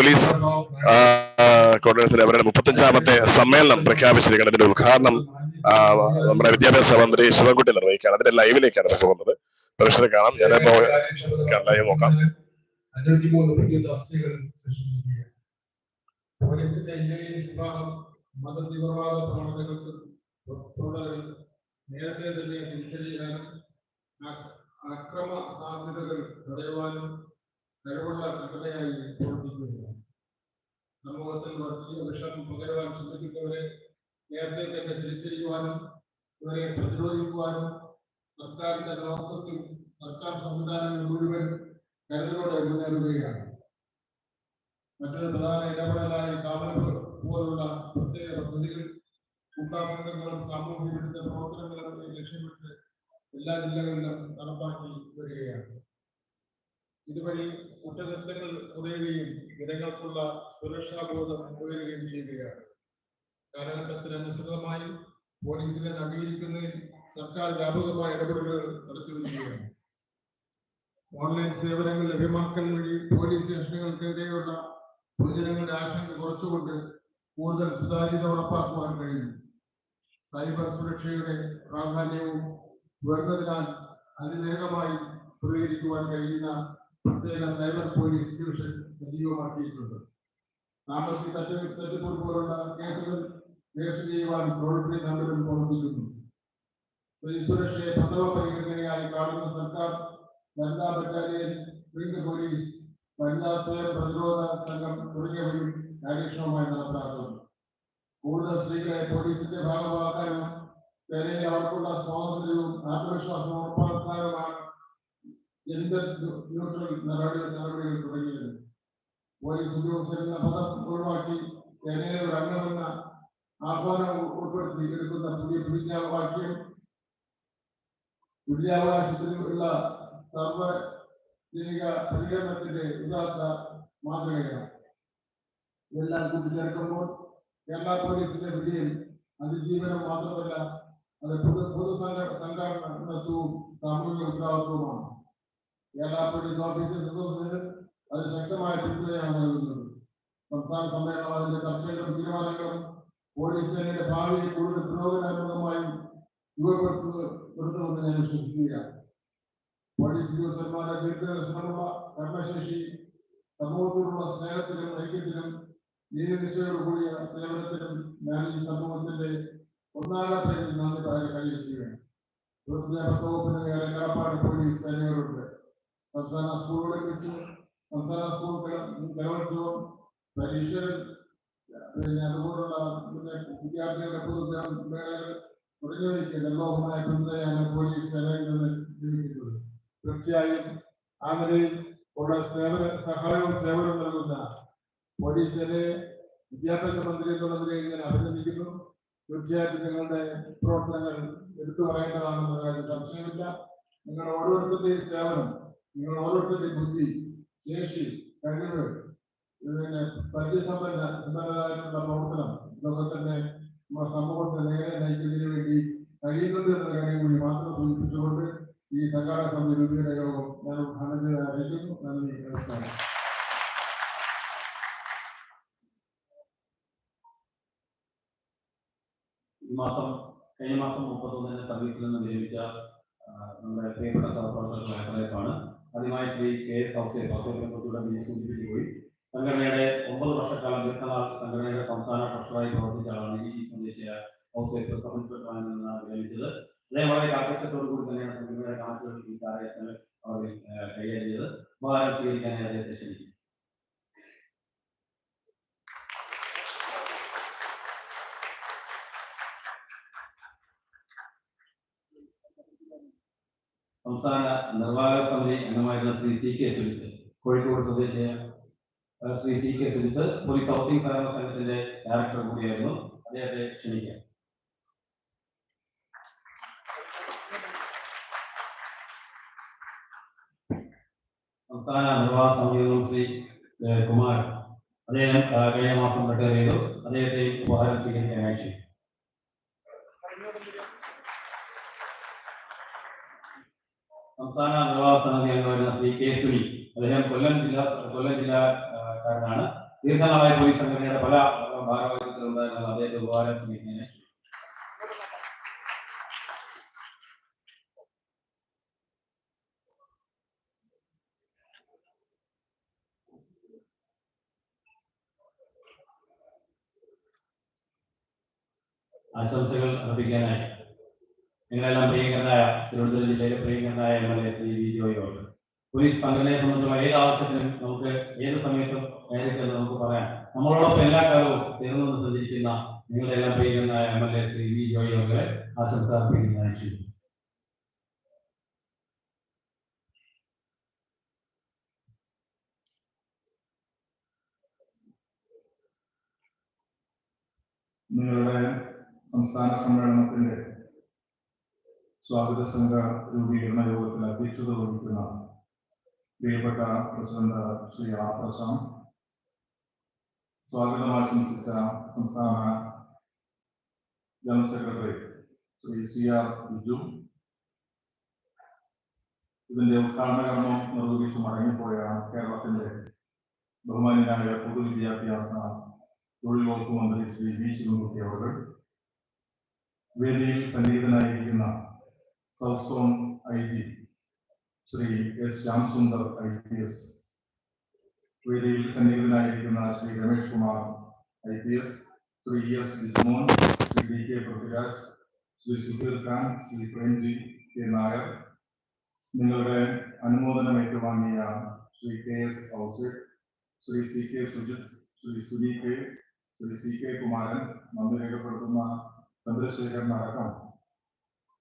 Police Congress അവരുടെ മുപ്പത്തഞ്ചാമത്തെ സമ്മേളനം പ്രഖ്യാപിച്ചിരിക്കുന്നത് അതിന്റെ ഉദ്ഘാടനം നമ്മുടെ വിദ്യാഭ്യാസ മന്ത്രി ശിവൻകുട്ടി നിർവഹിക്കുകയാണ്. അതിന്റെ ലൈവിലേക്കാണ് പോകുന്നത്. പ്രേക്ഷകരെ കാണാം. ഞാനിപ്പോ ലൈവ് നോക്കാം. നേരത്തെ തന്നെ തിരിച്ചറിയാനും അക്രമ സാധ്യതകൾ തടയുവാനും കഴിവുള്ള ഘടനയായി പ്രവർത്തിക്കുകയാണ് സമൂഹത്തിൽ വർഗീയ വിഷം പകരുവാൻ ശ്രമിക്കുന്നവരെ നേരത്തെ തന്നെ തിരിച്ചറിയുവാനും ഇവരെ പ്രതിരോധിക്കുവാനും സർക്കാരിന്റെ നേതൃത്വത്തിൽ സർക്കാർ സംവിധാനങ്ങൾ മുഴുവൻ കരുതലോടെ മുന്നേറുകയാണ്. മറ്റൊരു പ്രധാന ഇടപെടലായി കാവൽ പോലുള്ള പ്രത്യേക പദ്ധതികൾ ഗുണ്ടാസംഘങ്ങളും സാമൂഹ്യ വിരുദ്ധ പ്രവർത്തനങ്ങളും ലക്ഷ്യമിട്ട് എല്ലാ ജില്ലകളിലും നടപ്പാക്കി വരികയാണ്. ഇതുവഴി കുറ്റകൃത്യങ്ങൾ കുറയുകയും ജനങ്ങൾക്കുള്ള സുരക്ഷാബോധം ഉയരുകയും ചെയ്യുകയാണ്. കാലഘട്ടത്തിനനുസൃതമായി പോലീസിനെ നവീകരിക്കുന്നതിൽ സർക്കാർ വ്യാപകമായ ഇടപെടലുകൾ നടത്തി വരികയാണ് ഓൺലൈൻ സേവനങ്ങൾ ലഭ്യമാക്കൽ വഴി പോലീസ് സ്റ്റേഷനുകൾക്കെതിരെയുള്ള പൊതുജനങ്ങളുടെ ആശങ്ക കുറച്ചുകൊണ്ട് കൂടുതൽ സുതാര്യത ഉറപ്പാക്കുവാൻ കഴിയും. സൈബർ സുരക്ഷയുടെ പ്രാധാന്യവും ഉയർന്നതിനാൽ അതിവേഗമായി പ്രതികരിക്കുവാൻ കഴിയുന്ന പ്രത്യേക സൈബർ പോലീസ് ഡിവിഷൻ സജീവമാക്കിയിട്ടുണ്ട് സാമ്പത്തിക തട്ടിപ്പ് തട്ടിപ്പ് പോലുള്ള കേസുകൾ രജിസ്റ്റർ ചെയ്യുവാൻ ടോൾ ഫ്രീ നമ്പറും പ്രവർത്തിക്കുന്നു സ്ത്രീ സുരക്ഷയെ പ്രഥമ പരിഗണനയായി കാണുന്ന സർക്കാർ വനിതാ ബറ്റാലിയൻ വിംഗ് പോലീസ് വനിതാ സ്വയം പ്രതിരോധ സംഘം തുടങ്ങിയവയും കാര്യക്ഷമമായി നടപ്പിലാക്കുന്നു കൂടുതൽ സ്ത്രീകളെ പോലീസിന്റെ ഭാഗമാക്കാനും സേനയിൽ അവർക്കുള്ള സ്വാതന്ത്ര്യവും ആത്മവിശ്വാസവും ഉറപ്പാക്കാനുമാണ് ജെൻഡർ ന്യൂട്രൽ നടപടി നടപടികൾ തുടങ്ങിയത്. പോലീസ് ഉദ്യോഗസ്ഥരെന്ന പദം ഒഴിവാക്കി സേനയിലെ ഒരു അംഗമെന്ന ആഹ്വാനം ഉൾപ്പെടുത്തി എടുക്കുന്ന പുതിയ പ്രതിജ്ഞാവാക്യം തുല്യാവകാശത്തിനുള്ള സർവജനിക പ്രതികരണത്തിന്റെ ഉദാത്ത മാതൃകയാണ്. ഇതെല്ലാം കൂട്ടിച്ചേർക്കുമ്പോൾ കേരള പോലീസിന്റെ വിജയം അതിജീവനം മാത്രമല്ല അത് പൊതു പൊതു സംഘടന സംഘടനത്വവും സാമൂഹിക ഉത്തരവാദിത്വവുമാണ്. കേരള പോലീസ് ഓഫീസേഴ്സ് അസോസിയേഷൻ അത് ശക്തമായ പിന്തുണയാണ് നൽകുന്നത് സംസ്ഥാന സമ്മേളനം അതിന്റെ ചർച്ചകളും തീരുമാനങ്ങളും പോലീസ് സേനയുടെ ഭാവിയെ കൂടുതൽ പുരോഗമനാത്മകമായി രൂപപ്പെടുത്തുമെന്ന് ഞാൻ വിശ്വസിക്കുകയാണ് പോലീസ് ഉദ്യോഗസ്ഥന്മാരുടെ ദീർഘദർശനമുള്ള കർമ്മശേഷി സമൂഹത്തോടുള്ള സ്നേഹത്തിലും ഐക്യത്തിലും നീതിനിശ്ചയോടു കൂടിയ സേവനത്തിലും ഞാൻ ഈ സമൂഹത്തിന്റെ ഒന്നാകാത്ത നന്ദി പറയാൻ കഴിയിരിക്കുകയാണ് പൊതുവിദ്യാഭ്യാസ വകുപ്പിന് ഏറെ കടപ്പാട് പോലീസ് സേനയോടുണ്ട് സംസ്ഥാന സ്കൂളുകളിൽ വെച്ച് സംസ്ഥാന സ്കൂൾ കല- കലോത്സവം പരീക്ഷകൾ പിന്നെ അതുപോലുള്ള പിന്നെ വിദ്യാർത്ഥികളുടെ പൊതുമേളകൾ തുടങ്ങിയവയ്ക്ക് നിർലോഭമായ പിന്തുണയാണ് പോലീസ് സേവനങ്ങൾ ലഭിക്കുന്നത് തീർച്ചയായും ആ നിലയിൽ ഉള്ള സേവന സഹായവും സേവനവും നൽകുന്ന പോലീസിനെ വിദ്യാഭ്യാസ മന്ത്രി എന്നുള്ള നിലയിൽ ഞാൻ അഭിനന്ദിക്കുന്നു. തീർച്ചയായിട്ടും നിങ്ങളുടെ പ്രവർത്തനങ്ങൾ എടുത്തു പറയേണ്ടതാണെന്ന് സംശയമില്ല. നിങ്ങളുടെ ഓരോരുത്തരുടെയും സേവനം നിങ്ങൾ ഓരോരുത്തരുടെ ബുദ്ധി ശേഷി കഴിവ് പിന്നെ പരിചയസമ്പന്ന സമ്പന്നതായിട്ടുള്ള പ്രവർത്തനം ഇതൊക്കെ തന്നെ സമൂഹത്തെ നേരെ നയിക്കുന്നതിന് വേണ്ടി കഴിയുന്നുണ്ട് എന്ന കാര്യം കൂടി മാത്രം സൂചിപ്പിച്ചുകൊണ്ട് ഈ സംഘാടക സമിതി രൂപീകരണ യോഗം ഞാൻ ഉദ്ഘാടനം ചെയ്ത് അറിയിക്കുന്നു. നന്ദി നമസ്കാരം. ഈ മാസം കഴിഞ്ഞ മാസം മുപ്പത്തൊന്നിന് സർവീസിൽ നിന്ന് വിരമിച്ച നമ്മുടെ പ്രിയപ്പെട്ട സഹപ്രവർത്തകർ പറയപ്പാണ് ആദ്യമായി ശ്രീ കെ എസ് ഹൗസിയെ പിന്നെ സൂചിപ്പിച്ചു പോയി. സംഘടനയുടെ ഒമ്പത് വർഷക്കാലം ദീർഘനാൾ സംഘടനയുടെ സംസ്ഥാന ട്രഷറായി പ്രവർത്തിച്ച ആളാണ് ഈ സന്ദേശ ഹൗസിയെ സബ് ഇൻസ്പെക്ടറായി നിന്നാണ് വിരമിച്ചത് അദ്ദേഹം വളരെ ആകർഷത്തോടു കൂടി തന്നെയാണ് സംഘടനയുടെ കണക്കുകൾ ഈ കാര്യത്തിൽ അവർ കൈകാര്യം ചെയ്തത്. ഉപകാരം സ്വീകരിക്കാനായി അദ്ദേഹത്തെ ക്ഷണിക്കും സംസ്ഥാന നിർവാഹക സമിതി അംഗമായിരുന്ന Shri C K Sujith Kozhikode സ്വദേശിയ Shri C K Sujith police housing സഹകരണ സംഘത്തിന്റെ ഡയറക്ടർ കൂടിയായിരുന്നു അദ്ദേഹത്തെ ക്ഷണിക്കാം. സംസ്ഥാന നിർവാഹക സമിതി ശ്രീ കുമാർ അദ്ദേഹം കഴിഞ്ഞ മാസം റിട്ടയർ ചെയ്തു. അദ്ദേഹത്തെ ഉപഹാരം സ്വീകരിക്കാനായി ക്ഷണിക്കും. സംസ്ഥാന നിർവാഹക സമിതി അംഗമായിരുന്ന ശ്രീ കെ സുനി. അദ്ദേഹം കൊല്ലം ജില്ലാ കൊല്ലം ജില്ലാക്കാരനാണ് ദീർഘനാളായ പോലീസ് സംഘടനയുടെ പല ഭാരവാഹികളുണ്ടായിരുന്ന അദ്ദേഹത്തെ ഉപകാരം സ്നേഹിക്കുന്നതിനെ. ആശംസകൾ അർപ്പിക്കാനായി. നിങ്ങളെല്ലാം പ്രിയങ്കരനായ തിരുവനന്തപുരം ജില്ലയിലെ പ്രിയങ്കരനായ M L A Shri V ജോയോട് police സംഘടനയെ സംബന്ധിച്ചുള്ള ഏത് ആവശ്യത്തിനും നമുക്ക് ഏത് സമയത്തും നേരെ ചെന്ന് നമുക്ക് പറയാം. നമ്മളോടൊപ്പം എല്ലാ കാലവും ചേർന്ന് നിന്ന് സഞ്ചരിക്കുന്ന നിങ്ങളെല്ലാം പ്രിയങ്കരനായ M L A Shri V ജോയോകളെ ആശംസ നിങ്ങളുടെ സംസ്ഥാന സമ്മേളനത്തിന്റെ സ്വാഗത സംഘ രൂപീകരണ യോഗത്തിൽ അധ്യക്ഷത വഹിക്കുന്ന പ്രിയപ്പെട്ട പ്രസിഡന്റ് ശ്രീ ആർ പ്രശാന്ത് സ്വാഗതം ആശംസിച്ച സംസ്ഥാന general secretary Shri C R Biju. ഇതിന്റെ ഉദ്ഘാടന കർമ്മം നിർവഹിച്ച് മടങ്ങിപ്പോയ കേരളത്തിന്റെ ബഹുമാനായ പൊതുവിദ്യാഭ്യാസ തൊഴിൽ വകുപ്പ് മന്ത്രി ശ്രീ വി ശിവൻകുട്ടി അവർ വേദിയിൽ സന്നിഹിതനായിരിക്കുന്ന south zone I G Shri S Shyamsundar I P S വേദിയിൽ സന്നിഹിതനായിരിക്കുന്ന Shri Ramesh Kumar I P S Shri S Bijumon Shri D K Prithviraj Shri Sudheer Khan Shri Premji K Nair. നിങ്ങളുടെ അനുമോദനം ഏറ്റുവാങ്ങിയ Shri K S ഔസേഡ് Shri C K Sujith Shri Suni K Shri C K Kumaran നന്ദി രേഖപ്പെടുത്തുന്ന ചന്ദ്രശേഖരൻ അടക്കം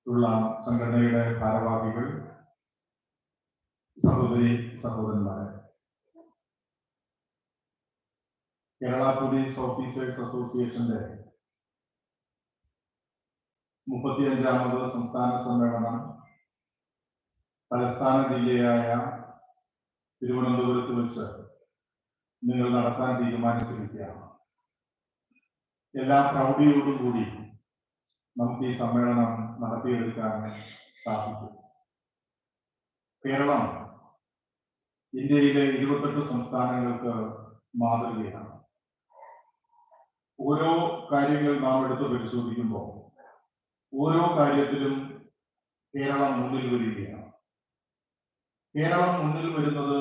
ഉള്ള സംഘടനയുടെ ഭാരവാഹികൾ സഹോദരി സഹോദരന്മാരെ. കേരള പോലീസ് ഓഫീസേഴ്സ് അസോസിയേഷന്റെ മുപ്പത്തിയഞ്ചാമത് സംസ്ഥാന സമ്മേളനം തലസ്ഥാന ജില്ലയായ തിരുവനന്തപുരത്ത് വെച്ച് നിങ്ങൾ നടത്താൻ തീരുമാനിച്ചിരിക്കുകയാണ്. എല്ലാ പ്രൗഢിയോടും കൂടി നമുക്ക് ഈ സമ്മേളനം നടത്തിയെടുക്കാൻ സാധിക്കും. കേരളം ഇന്ത്യയിലെ ഇരുപത്തെട്ട് സംസ്ഥാനങ്ങൾക്ക് മാതൃകയാണ്. ഓരോ കാര്യങ്ങൾ നാം എടുത്ത് പരിശോധിക്കുമ്പോൾ ഓരോ കാര്യത്തിലും കേരളം മുന്നിൽ വരികയാണ്. കേരളം മുന്നിൽ വരുന്നത്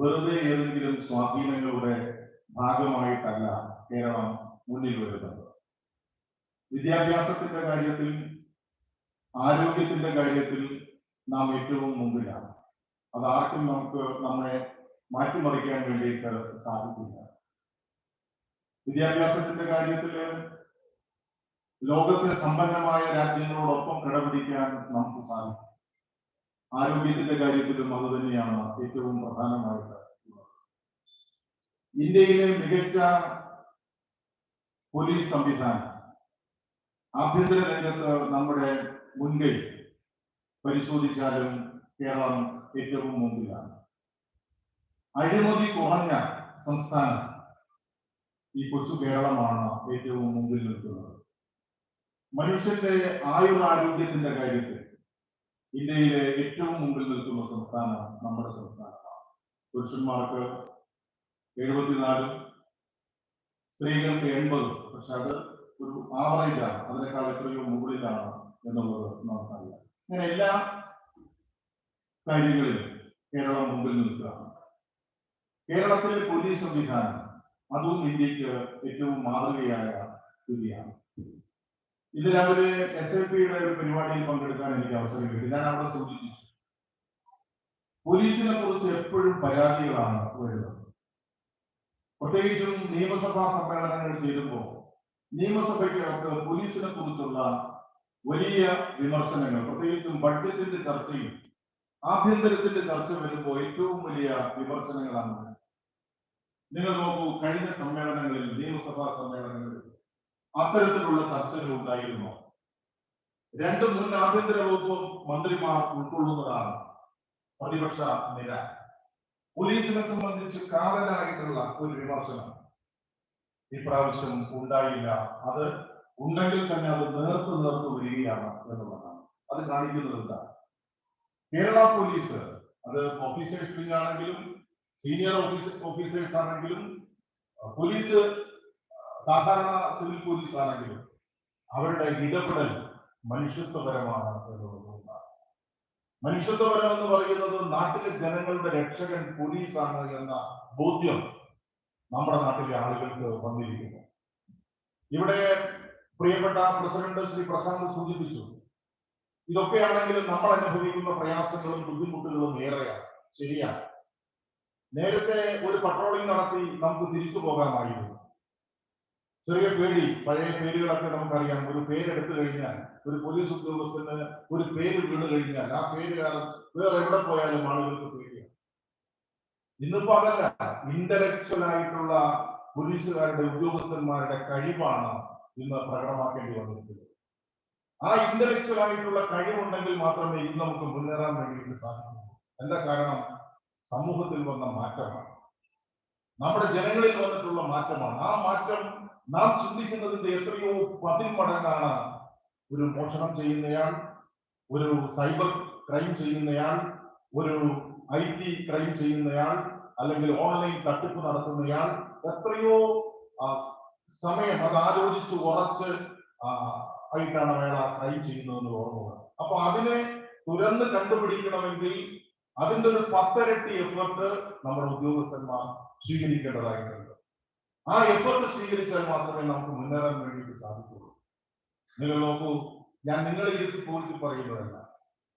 വെറുതെ ഏതെങ്കിലും സ്വാധീനങ്ങളുടെ ഭാഗമായിട്ടല്ല കേരളം മുന്നിൽ വരുന്നത്. വിദ്യാഭ്യാസത്തിന്റെ കാര്യത്തിൽ ആരോഗ്യത്തിന്റെ കാര്യത്തിൽ നാം ഏറ്റവും മുമ്പിലാണ്. അത് ആർക്കും നമുക്ക് നമ്മെ മാറ്റിമറിക്കാൻ വേണ്ടിയിട്ട് സാധിക്കില്ല. വിദ്യാഭ്യാസത്തിന്റെ കാര്യത്തിൽ ലോകത്തെ സമ്പന്നമായ രാജ്യങ്ങളോടൊപ്പം കിടപിടിക്കാൻ നമുക്ക് സാധിക്കും. ആരോഗ്യത്തിന്റെ കാര്യത്തിലും അത് തന്നെയാണ് ഏറ്റവും പ്രധാനമായിട്ട് ഇന്ത്യയിലെ മികച്ച പോലീസ് സംവിധാനം ആഭ്യന്തര രംഗത്ത് നമ്മുടെ മുൻകൈ പരിശോധിച്ചാലും കേരളം ഏറ്റവും മുമ്പിലാണ്. അഴിമതി കുറഞ്ഞ സംസ്ഥാനം ഈ കൊച്ചു കേരളമാണ് ഏറ്റവും മുമ്പിൽ നിൽക്കുന്നത്. മനുഷ്യന്റെ ആയുരാരോഗ്യത്തിന്റെ കാര്യത്തിൽ ഇന്ത്യയിലെ ഏറ്റവും മുമ്പിൽ നിൽക്കുന്ന സംസ്ഥാനം നമ്മുടെ സംസ്ഥാനമാണ്. പുരുഷന്മാർക്ക് എഴുപത്തിനാലും സ്ത്രീകൾക്ക് എൺപതും. പക്ഷെ അത് ഒരു ആവറേജ് ആണ് അതിനേക്കാൾ എത്രയോ മുകളിലാണ് എന്നുള്ളത് നമുക്കറിയാം. അങ്ങനെ എല്ലാ കാര്യങ്ങളിലും കേരളം മുമ്പിൽ നിൽക്കുകയാണ്. കേരളത്തിലെ പോലീസ് സംവിധാനം അതും ഇന്ത്യയ്ക്ക് ഏറ്റവും മാതൃകയായ സ്ഥിതിയാണ്. ഇന്ന് രാവിലെ എസ് എൽ പിയുടെ ഒരു പരിപാടിയിൽ പങ്കെടുക്കാൻ എനിക്ക് അവസരം കിട്ടി. ഞാൻ അവിടെ സൂചിപ്പിച്ചു. പോലീസിനെ കുറിച്ച് എപ്പോഴും പരാതികളാണ് വരുന്നത് പ്രത്യേകിച്ചും നിയമസഭാ സമ്മേളനങ്ങൾ ചേരുമ്പോൾ നിയമസഭയ്ക്കകത്ത് പോലീസിനെ കുറിച്ചുള്ള വലിയ വിമർശനങ്ങൾ പ്രത്യേകിച്ചും ബഡ്ജറ്റിന്റെ ചർച്ചയും ആഭ്യന്തരത്തിന്റെ ചർച്ച വരുമ്പോൾ ഏറ്റവും വലിയ വിമർശനങ്ങളാണ്. നിങ്ങൾ നോക്കൂ കഴിഞ്ഞ സമ്മേളനങ്ങളിൽ നിയമസഭാ സമ്മേളനങ്ങളിൽ അത്തരത്തിലുള്ള ചർച്ചകൾ ഉണ്ടായിരുന്നു. രണ്ട് മുൻ ആഭ്യന്തര വകുപ്പ് മന്ത്രിമാർ ഉൾക്കൊള്ളുന്നതാണ് പ്രതിപക്ഷ നിര. പോലീസിനെ സംബന്ധിച്ച് കാതലായിട്ടുള്ള ഒരു വിമർശനം. ഇപ്രാവശ്യം ഉണ്ടായില്ല. അത് ഉണ്ടെങ്കിൽ തന്നെ അത് നേർത്തു നേർത്തു വരികയാണ് എന്നുള്ളതാണ്. അത് കാണിക്കുന്നത് എന്താണ്? കേരള പോലീസ് അത് ഓഫീസേഴ്സ് ആണെങ്കിലും സീനിയർ ഓഫീസ് ഓഫീസേഴ്സ് ആണെങ്കിലും പോലീസ് സാധാരണ സിവിൽ പോലീസ് ആണെങ്കിലും അവരുടെ ഇടപെടൽ മനുഷ്യത്വപരമാണ് എന്നുള്ളതുകൊണ്ടാണ് മനുഷ്യത്വപരം എന്ന് പറയുന്നത് നാട്ടിലെ ജനങ്ങളുടെ രക്ഷകൻ പോലീസാണ് എന്ന ബോധ്യം നമ്മുടെ നാട്ടിലെ ആളുകൾക്ക് വന്നിരിക്കുന്നു ഇവിടെ പ്രിയപ്പെട്ട പ്രസിഡന്റ് ശ്രീ പ്രശാന്ത് സൂചിപ്പിച്ചു ഇതൊക്കെയാണെങ്കിലും നമ്മൾ അനുഭവിക്കുന്ന പ്രയാസങ്ങളും ബുദ്ധിമുട്ടുകളും ഏറെയാണ്. ശരിയാണ്. നേരത്തെ ഒരു പട്രോളിംഗ് നടത്തി നമുക്ക് തിരിച്ചു പോകാമായിരുന്നു. ചെറിയ പേടി പഴയ പേരുകളൊക്കെ നമുക്കറിയാം. ഒരു പേരെടുത്തു കഴിഞ്ഞാൽ ഒരു പോലീസ് ഉദ്യോഗസ്ഥന് ഒരു പേര് വീണ് കഴിഞ്ഞാൽ ആ പേര് വേറെ എവിടെ പോയാലും ആളുകൾക്ക് പേടിയാണ് ഇന്നിപ്പോ അതല്ല ഇന്റലക്ച്വൽ ആയിട്ടുള്ള പോലീസുകാരുടെ ഉദ്യോഗസ്ഥന്മാരുടെ കഴിവാണ് ഇന്ന് പ്രകടമാക്കേണ്ടി വന്നിരിക്കുന്നത്. ആ ഇന്റലക്ച്വൽ ആയിട്ടുള്ള കഴിവുണ്ടെങ്കിൽ മാത്രമേ ഇന്ന് നമുക്ക് മുന്നേറാൻ വേണ്ടിയിട്ട് സാധിക്കൂ. എന്താ കാരണം? സമൂഹത്തിൽ വന്ന മാറ്റമാണ്. നമ്മുടെ ജനങ്ങളിൽ വന്നിട്ടുള്ള മാറ്റമാണ്. ആ മാറ്റം നാം ചിന്തിക്കുന്നതിന്റെ എത്രയോ പതിന്മടങ്ങാണ് ഒരു മോഷണം ചെയ്യുന്നയാൾ ഒരു സൈബർ ക്രൈം ചെയ്യുന്നയാൾ ഒരു ഐ ടി ക്രൈം ചെയ്യുന്നയാൾ അല്ലെങ്കിൽ ഓൺലൈൻ തട്ടിപ്പ് നടത്തുന്നയാൾ എത്രയോ സമയം അത് ആലോചിച്ച് ഉറച്ച് ആയിട്ടാണ് അയാൾ ആ ക്രൈം ചെയ്യുന്നതെന്ന് ഓർമ്മ അപ്പൊ അതിനെ തുരന്ന് കണ്ടുപിടിക്കണമെങ്കിൽ അതിന്റെ ഒരു പത്തരട്ടി എഫേർട്ട് നമ്മുടെ ഉദ്യോഗസ്ഥന്മാർ സ്വീകരിക്കേണ്ടതായിട്ടുണ്ട്. ആ എഫേർട്ട് സ്വീകരിച്ചാൽ മാത്രമേ നമുക്ക് മുന്നേറാൻ വേണ്ടിയിട്ട് സാധിക്കുള്ളൂ നിങ്ങൾ നോക്കൂ ഞാൻ നിങ്ങളെ ഇരുത്തി പോയിട്ട് പറയുന്നതല്ല.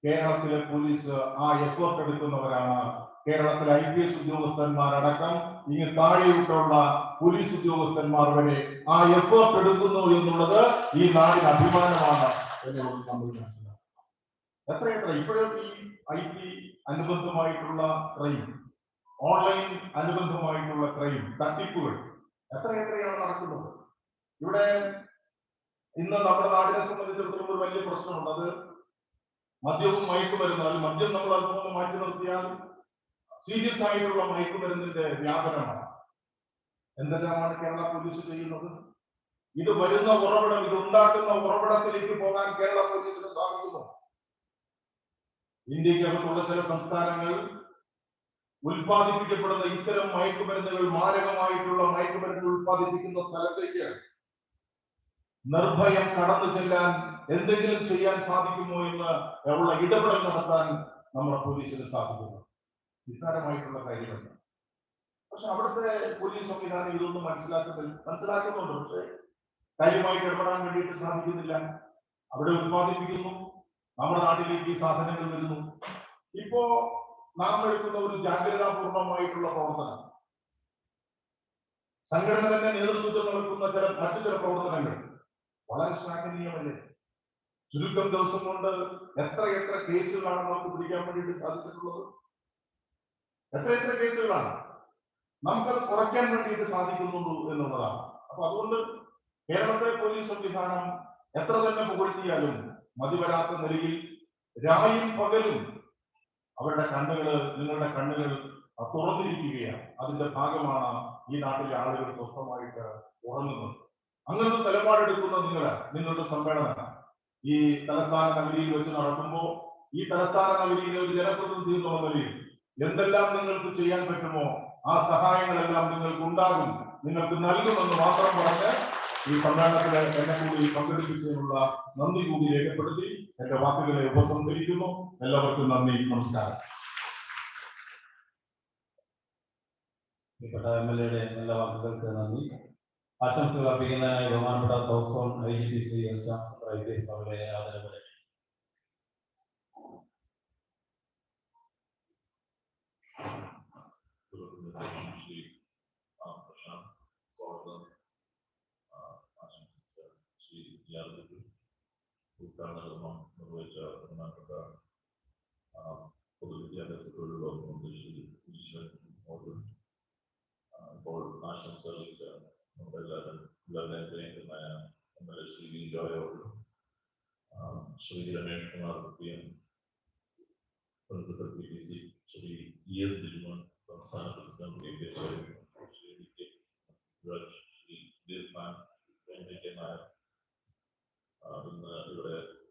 കേരളത്തിലെ പോലീസ് ആ എഫേർട്ട് എടുക്കുന്നവരാണ് കേരളത്തിലെ ഐ പി എസ് ഉദ്യോഗസ്ഥന്മാരടക്കം ഇനി താഴെയിട്ടുള്ള പോലീസ് ഉദ്യോഗസ്ഥന്മാർ വരെ ആ എഫേർട്ട് എടുക്കുന്നു എന്നുള്ളത് ഈ നാടിന് അഭിമാനമാണ് എന്നുള്ളത് നമ്മൾ മനസ്സിലാക്കും. എത്ര ഇപ്പോഴും ഈ ഐ ടി അനുബന്ധമായിട്ടുള്ള ക്രൈം ഓൺലൈൻ അനുബന്ധമായിട്ടുള്ള ക്രൈം തട്ടിപ്പുകൾ എത്ര എത്രയാണ് നടക്കുന്നത്? ഇവിടെ ഇന്ന് നമ്മുടെ നാടിനെ സംബന്ധിച്ചിടത്തോളം ഒരു വലിയ പ്രശ്നമുണ്ട്. അത് മദ്യവും മയക്കുമരുന്ന് അത് മദ്യം നമ്മൾ അതുപോലെ മാറ്റി നിർത്തിയാൽ സീരിയസ് ആയിട്ടുള്ള മയക്കുമരുന്നിന്റെ വ്യാപനമാണ്. എന്തെല്ലാമാണ് കേരള പോലീസ് ചെയ്യുന്നത്? ഇത് വരുന്ന ഉറവിടം ഇത് ഉണ്ടാക്കുന്ന ഉറവിടത്തിലേക്ക് പോകാൻ കേരള പോലീസിന് സാധിക്കുന്നു ഇന്ത്യക്കകത്തുള്ള ചില സംസ്ഥാനങ്ങൾ ഉൽപ്പാദിപ്പിക്കപ്പെടുന്ന ഇത്തരം മയക്കുമരുന്നുകൾ മാരകമായിട്ടുള്ള മയക്കുമരുന്ന് ഉൽപ്പാദിപ്പിക്കുന്ന സ്ഥലത്തേക്ക് നിർഭയം കടന്നു ചെല്ലാൻ എന്തെങ്കിലും ചെയ്യാൻ സാധിക്കുമോ എന്ന് ഉള്ള ഇടപെടൽ നടത്താൻ നമ്മുടെ പോലീസിന് സാധിക്കുന്നു. നിസ്സാരമായിട്ടുള്ള കാര്യമല്ല. പക്ഷെ അവിടുത്തെ പോലീസ് സംവിധാനം ഇതൊന്നും മനസ്സിലാക്കുന്നില്ല. മനസ്സിലാക്കുന്നുണ്ട്. പക്ഷെ കാര്യമായിട്ട് ഇടപെടാൻ വേണ്ടിയിട്ട് സാധിക്കുന്നില്ല. അവിടെ ഉത്പാദിപ്പിക്കുന്നു. നമ്മുടെ നാട്ടിലേക്ക് ഈ സാധനങ്ങൾ വരുന്നു. ഇപ്പോ നാം എടുക്കുന്ന ഒരു ജാഗ്രതാപൂർണമായിട്ടുള്ള പ്രവർത്തനം. സംഘടന തന്നെ നേതൃത്വത്തിൽ നടക്കുന്ന ചില മറ്റു ചില പ്രവർത്തനങ്ങൾ. വളരെ ശ്ലാഘനീയമല്ലേ? ചുരുക്കം ദിവസം കൊണ്ട് എത്ര എത്ര കേസുകളാണ് നമുക്ക് പിടിക്കാൻ വേണ്ടിയിട്ട് സാധിച്ചിട്ടുള്ളത്? എത്ര എത്ര കേസുകളാണ്? നമുക്കത് കുറയ്ക്കാൻ വേണ്ടിയിട്ട് സാധിക്കുന്നുള്ളൂ എന്നുള്ളതാണ്. അപ്പൊ അതുകൊണ്ട് കേരളത്തിലെ പോലീസ് സംവിധാനം എത്ര തന്നെ പുകഴ്ത്തിയാലും മതിവരാത്ത നിലയിൽ രായും പകലും അവരുടെ കണ്ണുകൾ നിങ്ങളുടെ കണ്ണുകൾ തുറന്നിരിക്കുകയാണ്. അതിന്റെ ഭാഗമാണ് ഈ നാട്ടിലെ ആളുകൾ സ്വസ്ഥമായിട്ട് ഉറങ്ങുന്നത്. അങ്ങനത്തെ നിലപാടെടുക്കുന്ന നിങ്ങൾ നിങ്ങളുടെ സമ്മേളനം ഈ തലസ്ഥാന നഗരിയിൽ വെച്ച് നടത്തുമ്പോൾ ഈ തലസ്ഥാന നഗരിയിലെ ഒരു ജനപ്രതിനിധി എന്നുള്ള നിലയിൽ എന്തെല്ലാം നിങ്ങൾക്ക് ചെയ്യാൻ പറ്റുമോ ആ സഹായങ്ങളെല്ലാം നിങ്ങൾക്ക് ഉണ്ടാകും നിങ്ങൾക്ക് നൽകുമെന്ന് മാത്രം പറഞ്ഞ് ഈ സമ്മേളനത്തിലെ എന്നെ കൂടി പങ്കെടുപ്പിച്ചതിനുള്ള നന്ദി കൂടി രേഖപ്പെടുത്തി എന്റെ വാക്കുകളെ ഉപസംഹരിക്കുന്നു. എല്ലാവർക്കും നന്ദി നമസ്കാരം. പ്രിയപ്പെട്ട എം എൽ എയുടെ നല്ല വാക്കുകൾക്ക് നന്ദി. ആശംസകൾ അർപ്പിക്കുന്നതിനായി ബഹുമാനപ്പെട്ട south I G P Shri S Ramachandra I P S അവരുടെ ആദരവ് ശ്രീ ആ, പ്രശാന്ത് സ്വാഗതം ആ, ആശംസിച്ച ശ്രീ സിയാദ് ഉദ്ഘാടന കർമ്മം നിർവഹിച്ച ബഹുമാനപ്പെട്ട ആ, പൊതുവിദ്യാഭ്യാസ തൊഴിൽ വകുപ്പ് മന്ത്രി ശ്രീ ഈശ്വരൻ മോദി ആ, ഇപ്പോൾ ആശംസ Um, so we did a management out of the VM principle VPC. So we yes did one some sign up is done with the actually get rush the build plan when they can have um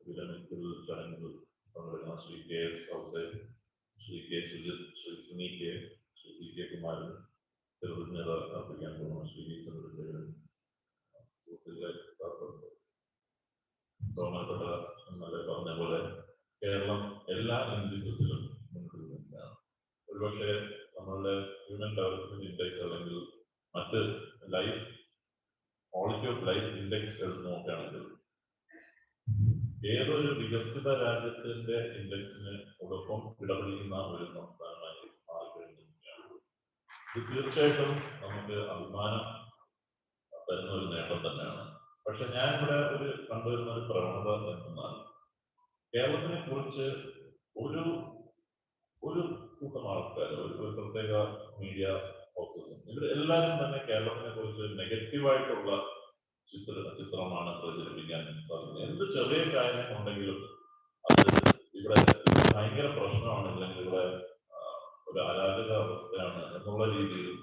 we done it to challenge from the last three days outside. So we get so just so it's me here, so it's easy to model. There was never a big one, so we need some resilient. So the guy started. ബഹുമാനപ്പെട്ട MLA പറഞ്ഞ പോലെ കേരളം എല്ലാ ഇൻഡിസസിലും മുൻകൂർ തന്നെയാണ് ഒരുപക്ഷെ നമ്മളുടെ human development index അല്ലെങ്കിൽ മറ്റ് ലൈഫ് ക്വാളിറ്റി ഓഫ് ലൈഫ് ഇൻഡെക്സുകൾ നോക്കുകയാണെങ്കിൽ ഏതൊരു വികസിത രാജ്യത്തിന്റെ ഇൻഡെക്സിന് ഒപ്പം ഇടപെടുന്ന ഒരു സംസ്ഥാനമായി മാറിക്കഴിഞ്ഞിരിക്കുകയാണ്. ഇത് തീർച്ചയായിട്ടും നമുക്ക് അഭിമാനം തരുന്ന ഒരു നേട്ടം തന്നെയാണ്. പക്ഷെ ഞാൻ ഇവിടെ ഒരു കണ്ടുവരുന്ന ഒരു പ്രവണത എന്തെന്നാൽ കേരളത്തിനെ കുറിച്ച് ഒരു ഒരു കൂട്ടം ആൾക്കാർ ഒരു പ്രത്യേക മീഡിയ ഹൗസസും ഇവർ എല്ലാവരും തന്നെ കേരളത്തിനെ കുറിച്ച് നെഗറ്റീവായിട്ടുള്ള ചിത്ര ചിത്രമാണ് പ്രചരിപ്പിക്കാൻ സാധിക്കുന്നത്. എന്ത് ചെറിയ കാര്യം ഉണ്ടെങ്കിലും അത് ഇവിടെ ഭയങ്കര പ്രശ്നമാണ്. അല്ലെങ്കിൽ ഇവിടെ ഒരു അരാജക അവസ്ഥയാണ് എന്നുള്ള രീതിയിൽ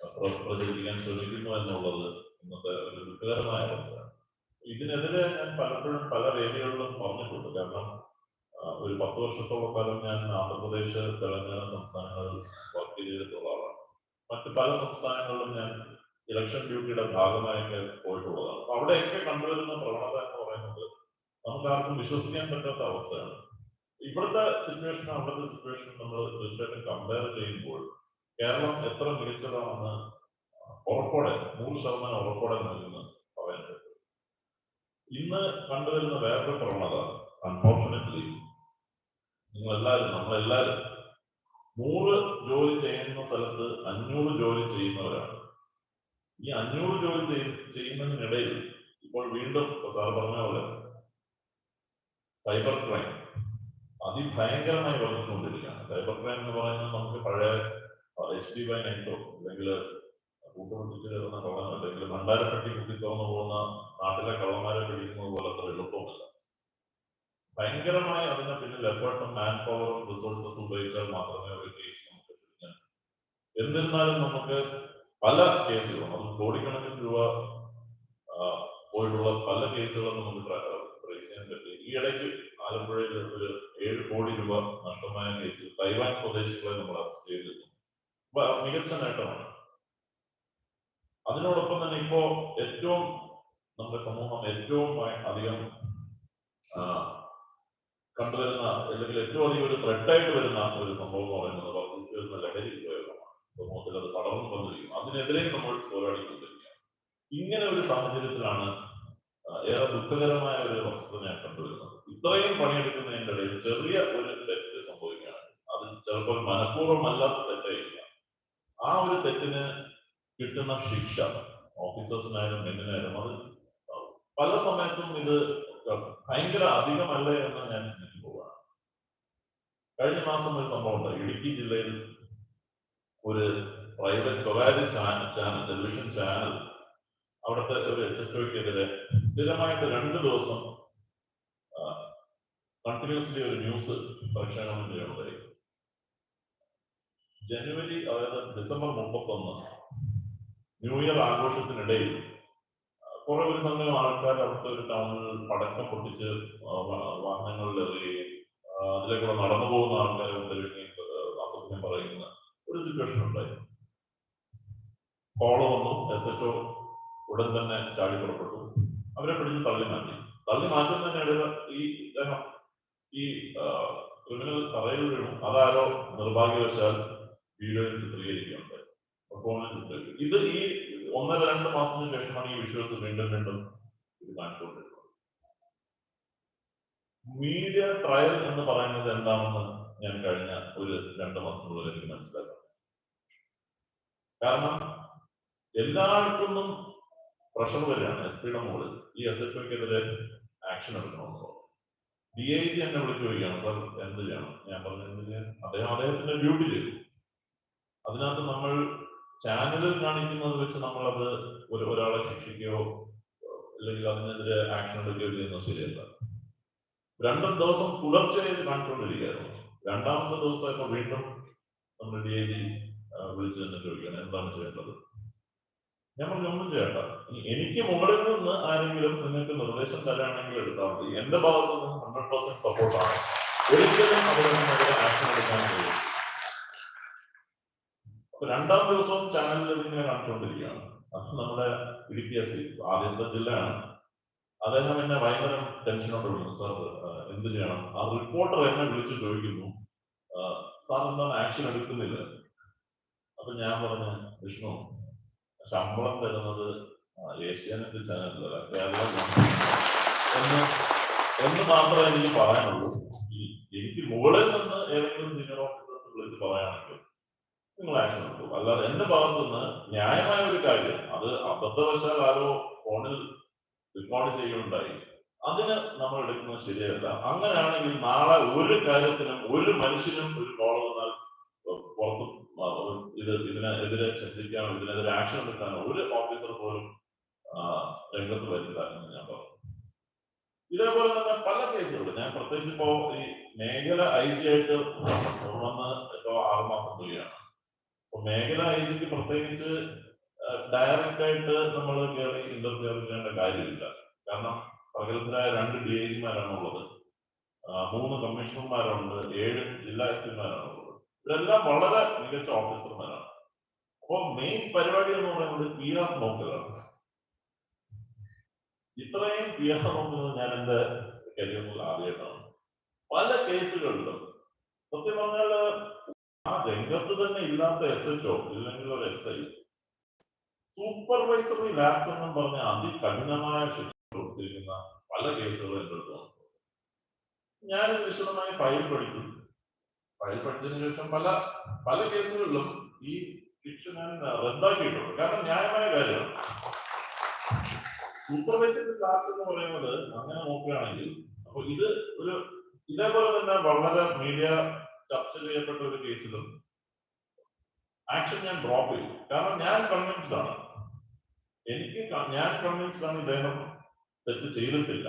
പ്ര- പ്രചരിപ്പിക്കാൻ ശ്രമിക്കുന്നു എന്നുള്ളത് ഇന്നത്തെ ഒരു ദുഃഖകരമായ അവസ്ഥയാണ് ഇതിനെതിരെ ഞാൻ പലപ്പോഴും പല വേദികളിലും പറഞ്ഞിട്ടുണ്ട്. കാരണം ഒരു പത്ത് വർഷത്തോളം കാലം ഞാൻ ആന്ധ്രാപ്രദേശ് തെലങ്കാന സംസ്ഥാനങ്ങളിൽ വർക്ക് ചെയ്തിട്ടുള്ള ആളാണ്. മറ്റ് പല സംസ്ഥാനങ്ങളിലും ഞാൻ ഇലക്ഷൻ ഡ്യൂട്ടിയുടെ ഭാഗമായൊക്കെ പോയിട്ടുള്ളതാണ്. അപ്പൊ അവിടെയൊക്കെ കണ്ടുവരുന്ന പ്രവണത എന്ന് പറയുന്നത് നമുക്ക് ആർക്കും വിശ്വസിക്കാൻ പറ്റാത്ത അവസ്ഥയാണ്. ഇവിടുത്തെ സിറ്റുവേഷൻ അവിടുത്തെ സിറ്റുവേഷൻ നമ്മൾ തീർച്ചയായിട്ടും കമ്പയർ ചെയ്യുമ്പോൾ കേരളം എത്ര മികച്ചതാണെന്ന് ഉറപ്പോടെ നൂറ് ശതമാനം ഉറപ്പോടെ നൽകുന്ന പറ്റും ഇന്ന് കണ്ടുവരുന്ന വേറൊരു പ്രവണത അൺഫോർച്ചുനേറ്റ്ലി നിങ്ങളെല്ലാവരും നമ്മളെല്ലാവരും നൂറ് ജോലി ചെയ്യുന്ന സ്ഥലത്ത് അഞ്ഞൂറ് ജോലി ചെയ്യുന്നവരാണ്. ഈ അഞ്ഞൂറ് ജോലി ചെയ്- ചെയ്യുന്നതിനിടയിൽ ഇപ്പോൾ വീണ്ടും സാർ പറഞ്ഞ പോലെ സൈബർ ക്രൈം അതിഭയങ്കരമായി വർദ്ധിച്ചുകൊണ്ടിരിക്കുകയാണ്. സൈബർ ക്രൈം എന്ന് പറയുന്നത് നമുക്ക് പഴയ എച്ച് ഡി ബൈ നൈറ്റോ അല്ലെങ്കിൽ കൂട്ടുപിടിച്ച് കയറുന്ന കള്ളൻ അല്ലെങ്കിൽ ഭണ്ഡാരപ്പെട്ടി കുത്തി തുറന്നു പോകുന്ന നാട്ടിലെ കള്ളന്മാരെ പിടിക്കുന്നത് പോലെ അത്ര എളുപ്പമല്ല. ഭയങ്കരമായി അതിന് പിന്നിൽ എഫേർട്ടും മാൻ പവറും റിസോഴ്സസും ഉപയോഗിച്ചാൽ മാത്രമേ ഒരു കേസ് നമുക്ക് പിടിക്കാൻ എന്നിരുന്നാലും നമുക്ക് പല കേസുകളും അത് കോടിക്കണക്കിന് രൂപ പോയിട്ടുള്ള പല കേസുകളും നമുക്ക് ട്രേസ് ചെയ്യാൻ പറ്റി. ഈ ഇടയ്ക്ക് ആലപ്പുഴയിൽ ഒരു ഏഴ് കോടി രൂപ നഷ്ടമായ കേസിൽ തൈവാൻ സ്വദേശികളെ നമ്മൾ അറസ്റ്റ് ചെയ്തിരുന്നു. മികച്ച നേട്ടമാണ്. അതിനോടൊപ്പം തന്നെ ഇപ്പോ ഏറ്റവും നമ്മുടെ സമൂഹം ഏറ്റവും അധികം കണ്ടുവരുന്ന അല്ലെങ്കിൽ ഏറ്റവും അധികം ഒരു ത്രെഡായിട്ട് വരുന്ന ഒരു സംഭവം എന്ന് പറയുന്നത് വർദ്ധിച്ചു വരുന്ന ലഹരി ഉപയോഗമാണ്. സമൂഹത്തിൽ അത് പടർന്നു വന്നിരിക്കും അതിനെതിരെ നമ്മൾ പോരാടിക്കൊണ്ടിരിക്കുകയാണ്. ഇങ്ങനെ ഒരു സാഹചര്യത്തിലാണ് ഏറെ ദുഃഖകരമായ ഒരു വസ്തുത ഞാൻ കണ്ടുവരുന്നത്. ഇത്രയും പണിയെടുക്കുന്നതിന്റെ ഇടയിൽ ചെറിയ ഒരു തെറ്റ് സംഭവിക്കുകയാണ്. അത് ചിലപ്പോൾ മനഃപൂർവം അല്ലാത്ത തെറ്റായിരിക്കാം ആ ഒരു തെറ്റിന് കിട്ടുന്ന ശിക്ഷ ഓഫീസേഴ്സിനായാലും മെന്നിനായാലും അത് പല സമയത്തും ഇത് ഭയങ്കര അധികമല്ല എന്ന് ഞാൻ ചിന്തിച്ചു കഴിഞ്ഞ മാസം ഒരു സംഭവം ഉണ്ട്. ഇടുക്കി ജില്ലയിൽ ഒരു പ്രൈവറ്റ് സ്വകാര്യ ചാനൽ ടെലിവിഷൻ ചാനൽ അവിടുത്തെ ഒരു എസ് എച്ച് ഒക്കെതിരെ സ്ഥിരമായിട്ട് രണ്ട് ദിവസം കണ്ടിന്യൂസ്ലി ഒരു ന്യൂസ് പ്രക്ഷേപണം ചെയ്യുന്നുണ്ടായി ജനുവരി അതായത് ഡിസംബർ മുപ്പത്തൊന്ന് ന്യൂ ഇയർ ആഘോഷത്തിനിടയിൽ കുറെ ഒരു സംഘം ആൾക്കാർ അവിടുത്തെ ഒരു ടൗണിൽ പടക്കം പൊട്ടിച്ച് വാഹനങ്ങളിൽ എറിയുകയും അതിലേക്കൂടെ നടന്നു പോകുന്ന ആൾക്കാരെ ആ, അസഭ്യം പറയുന്ന ഒരു സിറ്റുവേഷൻ ഉണ്ടായി. കോൾ വന്നു എസ് എച്ച് ഒ ഉടൻ തന്നെ ചാടി പുറപ്പെട്ടു. അവരെ പിടിച്ച് തള്ളി മാറ്റി. തള്ളി മാറ്റുന്നതിനിടയിൽ ഈ ഇദ്ദേഹം ഈ ക്രിമിനൽ തറയിൽ വീണു. അതാരോ നിർഭാഗ്യവശാൽ വീഡിയോയിൽ ചിത്രീകരിക്കുകയുണ്ടായി പെർഫോമൻസ് ചിത്രീകരിക്കും ഇത് ഈ ഒന്നര രണ്ട് മാസത്തിന് ശേഷമാണ് ഈ വിഷ്വൽസ് വീണ്ടും വീണ്ടും ഇത് കാണിച്ചുകൊണ്ടിരുന്നത് മീഡിയ ട്രയൽ എന്ന് പറയുന്നത് എന്താണെന്ന് ഞാൻ കഴിഞ്ഞ ഒരു രണ്ട് മാസത്തിനുള്ളിൽ എനിക്ക് മനസ്സിലാക്കാം കാരണം എല്ലായിടത്തും പ്രഷർ വരികയാണ് എസ് പിയുടെ മുകളിൽ ഈ എസ് എഫ് ഐക്കെതിരെ ആക്ഷൻ എടുക്കണമെന്ന് ഡി ഐ ജി എന്നെ വിളിച്ചു ചോദിക്കുകയാണ് സാർ എന്ത് ചെയ്യണം? ഞാൻ പറഞ്ഞു എന്ത് ചെയ്യാൻ? അദ്ദേഹം അദ്ദേഹത്തിന്റെ ഡ്യൂട്ടി ചെയ്തു. അതിനകത്ത് നമ്മൾ ചാനലിൽ കാണിക്കുന്നത് വെച്ച് നമ്മളത് ഒരു ഒരാളെ ശിക്ഷിക്കുകയോ അല്ലെങ്കിൽ അതിനെതിരെ ആക്ഷൻ എടുക്കുകയോ ചെയ്യുന്നത് ശരിയല്ല. രണ്ടും ദിവസം തുടർച്ചയായി കാണിച്ചുകൊണ്ടിരിക്കുകയായിരുന്നു രണ്ടാമത്തെ ദിവസം ഇപ്പൊ വീണ്ടും നമ്മൾ ഡി ഐ ജി വിളിച്ച് തന്നെ ചോദിക്കണം എന്താണ് ചെയ്യേണ്ടത്? ഞാൻ പറഞ്ഞു ഒന്നും ചെയ്യണ്ട. എനിക്ക് മുകളിൽ നിന്ന് ആരെങ്കിലും നിങ്ങൾക്ക് നിർദ്ദേശം തരാണെങ്കിൽ എടുത്താൽ മതി. എന്റെ ഭാഗത്ത് നിന്ന് ഹൺഡ്രഡ് പെർസെന്റ് സപ്പോർട്ടാണ് ഒരിക്കലും അവിടെ നിന്നെതിരെ ആക്ഷൻ എടുക്കാൻ കഴിയും രണ്ടാം ദിവസവും ചാനലിൽ ഇങ്ങനെ കാണിച്ചുകൊണ്ടിരിക്കുകയാണ് അത് നമ്മുടെ ഇടുക്കി എസ് ആദ്യത്തെ ജില്ലയാണ്. അദ്ദേഹം എന്നെ ഭയങ്കര ടെൻഷനോട് വിളിക്കുന്നു. സാർ എന്ത് ചെയ്യണം? ആ റിപ്പോർട്ടർ എന്നെ വിളിച്ച് ചോദിക്കുന്നു. സാർ എന്താണ് ആക്ഷൻ എടുക്കുന്നില്ല? അപ്പൊ ഞാൻ പറഞ്ഞു വിഷ്ണു ശമ്പളം തരുന്നത് ഏഷ്യാനെറ്റ് ചാനലല്ല കേരളം എന്ന് എന്ന് മാത്രമേ എനിക്ക് പറയാനുള്ളൂ. എനിക്ക് മുകളിൽ നിന്ന് ഏതെങ്കിലും സീനിയർ വിളിച്ച് പറയുകയാണെങ്കിൽ നിങ്ങൾ ആക്ഷൻ എടുക്കും അല്ലാതെ എന്റെ ഭാഗത്തു നിന്ന് ന്യായമായ ഒരു കാര്യം അത് അബദ്ധവശാൽ ആരോ ഫോണിൽ റെക്കോർഡ് ചെയ്യുന്നുണ്ടായി അതിന് നമ്മൾ എടുക്കുന്നത് ശരിയല്ല. അങ്ങനെയാണെങ്കിൽ നാളെ ഒരു കാര്യത്തിനും ഒരു മനുഷ്യനും ഒരു കോൾ വന്നാൽ പുറത്ത് ഇത് ഇതിനെതിരെ ചിന്തിക്കാനോ ഇതിനെതിരെ ആക്ഷൻ എടുക്കാനോ ഒരു ഓഫീസർ പോലും രംഗത്ത് വരില്ല എന്ന് ഞാൻ പറഞ്ഞു. ഇതേപോലെ തന്നെ പല കേസുകളും. ഞാൻ പ്രത്യേകിച്ച് ഇപ്പോ ഈ മേഖല ഐ ജി ആയിട്ട് വന്ന് ഇപ്പോ ആറുമാസം തുകയാണ് മേഖല ഐ ജിക്ക് പ്രത്യേകിച്ച് ഡയറക്റ്റ് ആയിട്ട് നമ്മൾ കയറി ഇന്റർഫിയർ ചെയ്യേണ്ട കാര്യമില്ല. കാരണം പ്രഗത്ഭരായ രണ്ട് ഡി ഐ ജിമാരാണ് ഉള്ളത് ആ, മൂന്ന് കമ്മീഷണർമാരുണ്ട് ഏഴ് ജില്ലാ എസ് പിമാരാണ് ഉള്ളത് ഇവരെല്ലാം വളരെ മികച്ച ഓഫീസർമാരാണ് അപ്പൊ മെയിൻ പരിപാടി എന്ന് പറയുന്നത് പി ആർ നോക്കലാണ്. ഇത്രയും പി ആർ നോക്കുന്നത് ഞാൻ എന്റെ കരിയറിൽ ആദ്യമായിട്ടാണ്. പല കേസുകളിലും സത്യം പറഞ്ഞാൽ ആ രംഗത്ത് തന്നെ ഇല്ലാത്ത എസ് എച്ച് ഒ ഇല്ലെങ്കിൽ ഒരു എസ് ഐ സൂപ്പർവൈസറി ലാപ്സ് എന്നും പറഞ്ഞ അതികഠിനമായ ശിക്ഷ കൊടുത്തിരിക്കുന്ന പല കേസുകളും എന്റെ അടുത്ത് ഞാൻ വിശദമായി ഫയൽ പഠിച്ചു ഫയൽ പഠിച്ചതിന് ശേഷം പല പല കേസുകളിലും ഈ ശിക്ഷ ഞാൻ റദ്ദാക്കിയിട്ടുണ്ട്. കാരണം ന്യായമായ കാര്യമാണ് സൂപ്പർവൈസറി ലാപ്സ് എന്ന് പറയുന്നത് അങ്ങനെ നോക്കുകയാണെങ്കിൽ അപ്പൊ ഇത് ഒരു ഇതേപോലെ തന്നെ വളരെ മീഡിയ ചർച്ച ചെയ്യപ്പെട്ട ഒരു കേസിലും ആക്ഷൻ ഞാൻ ഡ്രോപ്പ് ചെയ്തു. കാരണം ഞാൻ കൺവിൻസ്ഡ് ആണ്. എനിക്ക് ഞാൻ കൺവിൻസ്ഡ് ആണ് ഇദ്ദേഹം തെറ്റ് ചെയ്തിട്ടില്ല.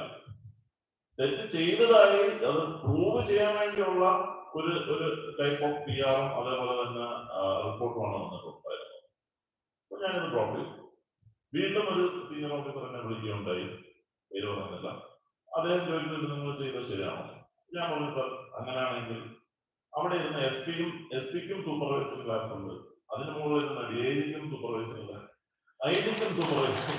തെറ്റ് ചെയ്തതായി അത് പ്രൂവ് ചെയ്യാൻ വേണ്ടിയുള്ള ഒരു ഒരു ടൈപ്പ് ഓഫ് പി ആറും അതേപോലെ തന്നെ റിപ്പോർട്ടുമാണ് വന്നിട്ടുണ്ടായിരുന്നത്. അപ്പൊ ഞാനിത് ഡ്രോപ്പ് ചെയ്തു. വീണ്ടും ഒരു സീനിയർ ഓഫീസർ എന്നെ വിളിക്കുകയുണ്ടായി. പേര് പറഞ്ഞില്ല. അദ്ദേഹം ചോദിച്ചിട്ട് നിങ്ങൾ ചെയ്തത് ശരിയാണോ? ഞാൻ പറഞ്ഞു സർ അങ്ങനെയാണെങ്കിൽ അവിടെ ഇരുന്ന എസ് പിയും എസ് പിക്കും സൂപ്പർവൈസർ ക്ലാസ് ഉണ്ട് അതിന് മുകളിൽ ഇരുന്ന ഡി ഐ ജിക്കും സൂപ്പർവൈസർ ഐ ജിക്കും സൂപ്പർവൈസർ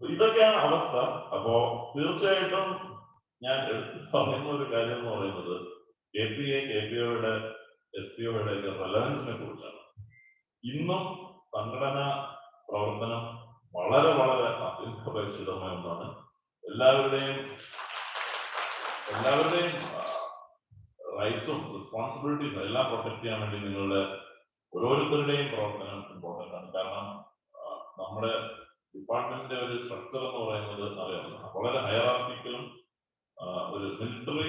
ഇതൊക്കെയാണ് അവസ്ഥ. അപ്പോ തീർച്ചയായിട്ടും ഞാൻ പറയുന്ന ഒരു കാര്യം എന്ന് പറയുന്നത് K P A K P ഒയുടെ എസ് പി ഒയുടെ ഒക്കെ റെലവൻസിനെ കുറിച്ചാണ്. ഇന്നും സംഘടനാ പ്രവർത്തനം വളരെ വളരെ അത്യന്താപേക്ഷിതമായ ഒന്നാണ്. എല്ലാവരുടെയും എല്ലാവരുടെയും റൈറ്റ്സും റെസ്പോൺസിബിലിറ്റീസും എല്ലാം പ്രൊട്ടക്ട് ചെയ്യാൻ വേണ്ടി നിങ്ങളുടെ ഓരോരുത്തരുടെയും പ്രവർത്തനം ഇമ്പോർട്ടന്റ് ആണ്. കാരണം നമ്മുടെ ഡിപ്പാർട്ട്മെന്റിന്റെ ഒരു സ്ട്രക്ചർ എന്ന് പറയുന്നത് അറിയാം വളരെ ഹയറാർക്കിക്കലും ഒരു മിലിറ്ററി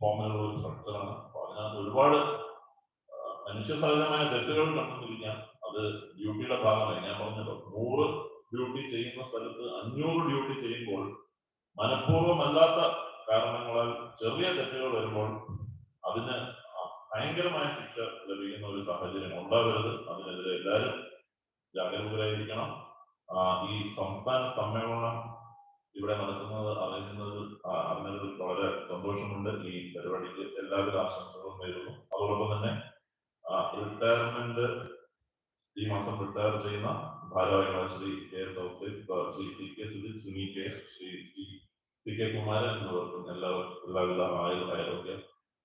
ഫോമിലുള്ള ഒരു സ്ട്രക്ചറാണ് അപ്പൊ അതിനകത്ത് ഒരുപാട് മനുഷ്യസഹജമായ മനുഷ്യ സഹജമായ തെറ്റുകൾ കണ്ടുപിടിക്കാം അത് ഡ്യൂട്ടിയുടെ ഭാഗമായി. ഞാൻ പറഞ്ഞത് നൂറ് ഡ്യൂട്ടി ചെയ്യുന്ന സ്ഥലത്ത് അഞ്ഞൂറ് ഡ്യൂട്ടി ചെയ്യുമ്പോൾ മനഃപൂർവമല്ലാത്ത കാരണങ്ങളാൽ ചെറിയ തെറ്റുകൾ വരുമ്പോൾ അതിന് ഭയങ്കരമായ ശിക്ഷ ലഭിക്കുന്ന ഒരു സാഹചര്യം ഉണ്ടാവരുത്. അതിനെതിരെ എല്ലാവരും ജാഗരൂകരായിരിക്കണം ഈ സംസ്ഥാന സമ്മേളനം ഇവിടെ നടക്കുന്നത് അറിയുന്നത് അറിഞ്ഞതിൽ വളരെ സന്തോഷമുണ്ട്. ഈ പരിപാടിക്ക് എല്ലാവരും ആശംസകളും നേരുന്നു. അതോടൊപ്പം തന്നെ റിട്ടയർമെന്റ് ഈ മാസം റിട്ടയർ ചെയ്യുന്ന ഭാരവാഹികളായ ശ്രീ കെ ആ, Shri C K Sujith Suni K Shri C C K Kumaran എന്നിവർക്കും എല്ലാവർക്കും എല്ലാവിധ ആയുർ ആരോഗ്യ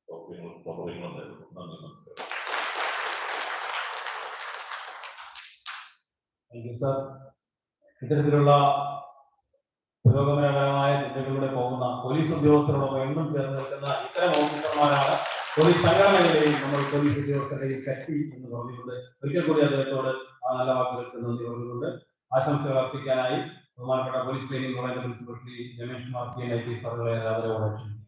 സൗകര്യങ്ങളും സൗകര്യങ്ങളും നേരുന്നു നന്ദി നമസ്കാരം ഇത്തരത്തിലുള്ള പുരോഗമനപരമായ ചിന്തകളിലൂടെ പോകുന്ന പോലീസ് ഉദ്യോഗസ്ഥരോടൊപ്പം എന്നും ചേർന്ന് നിൽക്കുന്ന ഇത്തരം ഓഫീസർമാരാണ് പോലീസ് സംഘടനയിലെയും നമ്മൾ പോലീസ് ഉദ്യോഗസ്ഥരുടെയും ശക്തി എന്ന് പറഞ്ഞുകൊണ്ട് ഒരിക്കൽ കൂടി അദ്ദേഹത്തോട് ആ നല്ല വാക്കുകൾക്ക് നന്ദി പറഞ്ഞുകൊണ്ട് ആശംസകൾ അർപ്പിക്കാനായി ബഹുമാനപ്പെട്ട police training college principal Shri Ramesh Kumar P N I C സാറുകളെ ആദരവോടെ ക്ഷണിക്കുന്നു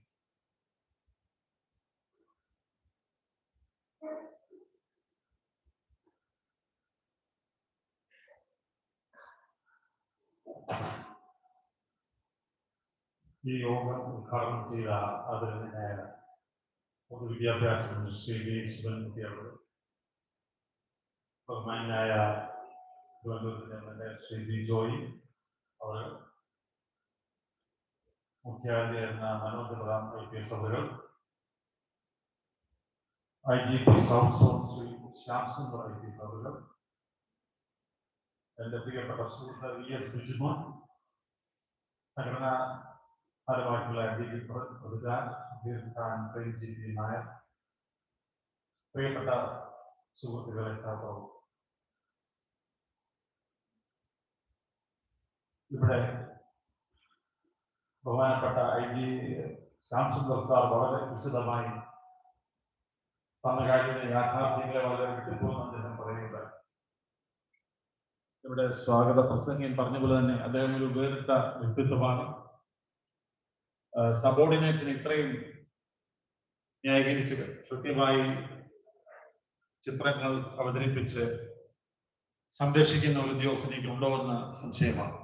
ഈ യോഗം ഉദ്ഘാടനം ചെയ്ത ആദരണീയനായ പൊതുവിദ്യാഭ്യാസ മന്ത്രി ശ്രീ വി ശിവൻകുട്ടി അവർ ബഹുമാനായ തിരുവനന്തപുരത്തിന്റെ M L A Shri V Joy our മുഖ്യാതിഥിയായിരുന്ന Manoj Pradhan I P S അവരുകൾ I G P south zone Shri Shyam Sundar എന്റെ പ്രിയപ്പെട്ട സുഹൃത്ത് വി എസ് ബിജുമോൻ സംഘടനാ പരമായിട്ടുള്ള പ്രേംജി നായർ പ്രിയപ്പെട്ട സുഹൃത്തുക്കളെ സഹപ്രവർത്തകർ ഇവിടെ ബഹുമാനപ്പെട്ട ഐ ജി ശ്യാംസുന്ദർ സാർ വളരെ വിശദമായി സമകാലീന യാഥാർത്ഥ്യങ്ങളെ വളരെ വിട്ടുപോകുന്ന ഇവിടെ സ്വാഗത പ്രസംഗം പറഞ്ഞ പോലെ തന്നെ അദ്ദേഹം ഒരു വേറിട്ട വ്യക്തിത്വമാണ്. സബോർഡിനേഷൻ ഇത്രയും ന്യായീകരിച്ച് കൃത്യമായി ചിത്രങ്ങൾ അവതരിപ്പിച്ച് സംരക്ഷിക്കുന്ന ഒരു ഉദ്യോഗസ്ഥനേക്ക് ഉണ്ടോ എന്ന സംശയമാണ്.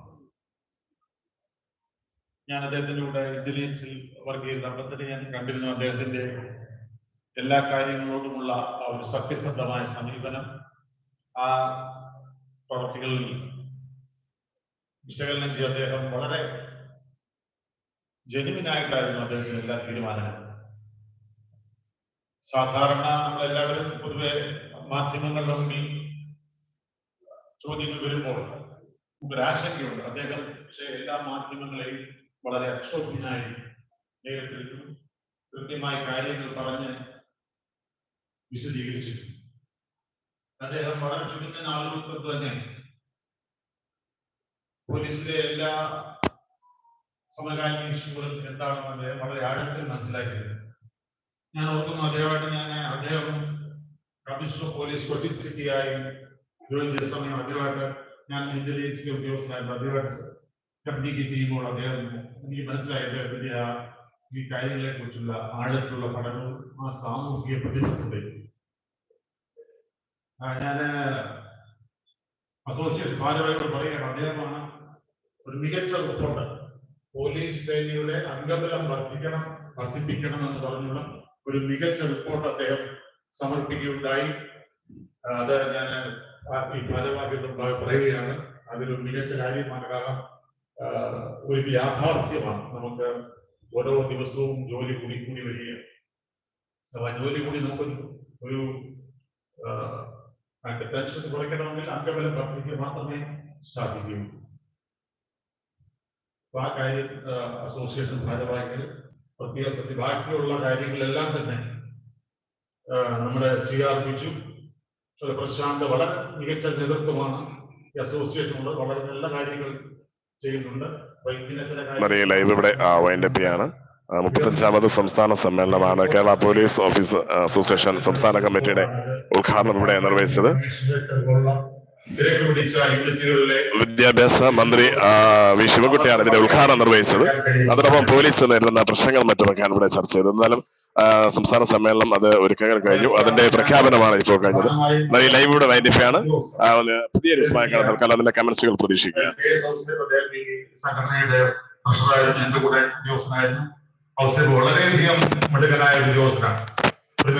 ഞാൻ അദ്ദേഹത്തിന്റെ കൂടെ ഇന്റലിജൻസിൽ വർക്ക് ചെയ്ത ഞാൻ കണ്ടിരുന്നു അദ്ദേഹത്തിന്റെ എല്ലാ കാര്യങ്ങളോടുമുള്ള ഒരു സത്യസന്ധമായ സമീപനം. ആ പ്രവർത്തികളിൽ വിശകലനം ചെയ്ത് അദ്ദേഹം വളരെ ജനുവിനായിട്ടായിരുന്നു അദ്ദേഹത്തിന് എല്ലാ തീരുമാനങ്ങളും. സാധാരണ നമ്മളെല്ലാവരും പൊതുവെ മാധ്യമങ്ങളുടെ മുമ്പിൽ ചോദ്യങ്ങൾ വരുമ്പോൾ ഒരാശങ്കയുണ്ട് അദ്ദേഹം പക്ഷേ എല്ലാ മാധ്യമങ്ങളെയും വളരെ അക്ഷോഭ്യനായി നേരിട്ടിരുന്നു കൃത്യമായി കാര്യങ്ങൾ പറഞ്ഞ് വിശദീകരിച്ചു അദ്ദേഹം വളരെ ചുരുങ്ങിയ നാളുകൾക്ക് തന്നെ പോലീസിലെ എല്ലാ സമകാലീന ഇഷ്യൂകളും എന്താണെന്ന് അദ്ദേഹം വളരെ ആഴത്തിൽ മനസ്സിലാക്കിയത്. ഞാൻ ഓർക്കുന്നു അദ്ദേഹമായിട്ട് ഞാൻ അദ്ദേഹം കമ്മീഷണർ പോലീസ് കൊച്ചി സിറ്റിയായി ജോയിൻ ചെയ്ത സമയം അദ്ദേഹമായിട്ട് ഞാൻ ഇന്റലിജൻസിലെ ഉദ്യോഗസ്ഥനായിരുന്നു. അദ്ദേഹമായിട്ട് കമ്മ്യൂണിക്കേറ്റ് ചെയ്യുമ്പോൾ അദ്ദേഹം എനിക്ക് മനസ്സിലായി അദ്ദേഹത്തിന്റെ ആ ഈ കാര്യങ്ങളെ കുറിച്ചുള്ള ആഴത്തിലുള്ള പഠനവും ആ സാമൂഹിക പ്രതിബദ്ധതയും ഞാൻ അസോസിയേഷൻ ഭാരവാഹികൾ പറയുകയാണ്. അദ്ദേഹമാണ് ഒരു മികച്ച റിപ്പോർട്ട് പോലീസ് സേനയുടെ അംഗബലം വർദ്ധിക്കണം വർദ്ധിപ്പിക്കണം എന്ന് പറഞ്ഞുള്ള ഒരു മികച്ച റിപ്പോർട്ട് അദ്ദേഹം സമർപ്പിക്കുകയുണ്ടായി. അത് ഞാൻ ഈ ഭാരവാഹികൾ പറയുകയാണ്. അതൊരു മികച്ച കാര്യമാണ് കാരണം ഒരു യാഥാർത്ഥ്യമാണ്. നമുക്ക് ഓരോ ദിവസവും ജോലി കൂടി കൂടി വരികയാണ്. അപ്പൊ ജോലി കൂടി നമുക്ക് ഒരു ടെൻഷൻ കുറയ്ക്കണമെങ്കിൽ അംഗബലം വർദ്ധിക്കുക മാത്രമേ സാധിക്കൂ. ആ കാര്യം അസോസിയേഷൻ ഭാരവാഹികൾ പ്രത്യേക ശ്രദ്ധ ബാക്കിയുള്ള കാര്യങ്ങളെല്ലാം തന്നെ നമ്മുടെ സി ആർ ബിജു പ്രശാന്ത് വളരെ മികച്ച നേതൃത്വമാണ് ഈ അസോസിയേഷൻ വളരെ നല്ല കാര്യങ്ങൾ ചെയ്യുന്നുണ്ട്. അപ്പൊ ചില ലൈവ് ഇവിടെ വൈൻഡപ്പ് ചെയ്യാണ്. മുപ്പത്തഞ്ചാമത് സംസ്ഥാന സമ്മേളനമാണ് കേരള പോലീസ് ഓഫീസ് അസോസിയേഷൻ സംസ്ഥാന കമ്മിറ്റിയുടെ ഉദ്ഘാടനം ഇവിടെ നിർവഹിച്ചത്. വിദ്യാഭ്യാസ മന്ത്രി വി. ശിവകുട്ടിയാണ് ഇതിന്റെ ഉദ്ഘാടനം നിർവഹിച്ചത്. അതോടൊപ്പം പോലീസ് നേരിടുന്ന പ്രശ്നങ്ങൾ മറ്റുമൊക്കെയാണ് ഇവിടെ ചർച്ച ചെയ്തത് എന്നാലും സംസ്ഥാന സമ്മേളനം അത് ഒരുക്കങ്ങൾ കഴിഞ്ഞു. അതിന്റെ പ്രഖ്യാപനമാണ് ഇപ്പോൾ കഴിഞ്ഞത്. ഈ ലൈവ് ഇവിടെ വൈൻഡിഫാണ് പുതിയ ന്യൂസുമായി കാണാൻ തൽക്കാലം അതിന്റെ കമന്റ്സുകൾ പ്രതീക്ഷിക്കുക. സംഘടനയുടെ എന്റെ കൂടെ ഔസേബ് വളരെയധികം മിടുക്കനായ ഉദ്യോഗസ്ഥനാണ്. ഒരു